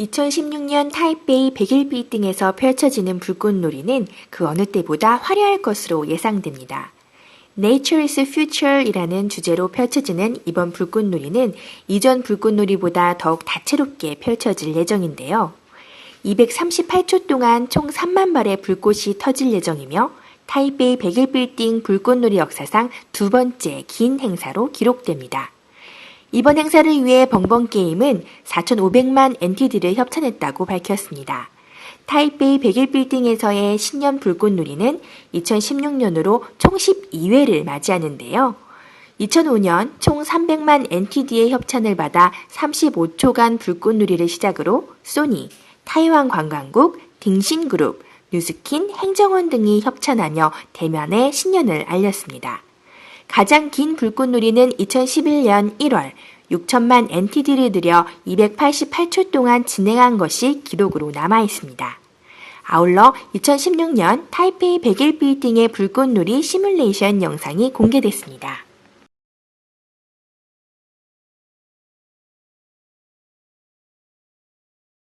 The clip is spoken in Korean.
2016년 타이베이 100일 빌딩에서 펼쳐지는 불꽃놀이는 그 어느 때보다 화려할 것으로 예상됩니다. Nature is Future이라는 주제로 펼쳐지는 이번 불꽃놀이는 이전 불꽃놀이보다 더욱 다채롭게 펼쳐질 예정인데요. 238초 동안 총 3만 발의 불꽃이 터질 예정이며 타이베이 100일 빌딩 불꽃놀이 역사상 두 번째 긴 행사로 기록됩니다. 이번 행사를 위해 벙벙게임은 4,500만 NTD를 협찬했다고 밝혔습니다. 타이베이 100일 빌딩에서의 신년 불꽃놀이는 2016년으로 총 12회를 맞이하는데요. 2005년 총 300만 NTD의 협찬을 받아 35초간 불꽃놀이를 시작으로 소니, 타이완 관광국, 딩신그룹, 뉴스킨, 행정원 등이 협찬하며 대면의 신년을 알렸습니다. 가장 긴 불꽃놀이는 2011년 1월 6천만 NTD를 들여 288초 동안 진행한 것이 기록으로 남아 있습니다. 아울러 2016년 타이페이 100일 빌딩의 불꽃놀이 시뮬레이션 영상이 공개됐습니다.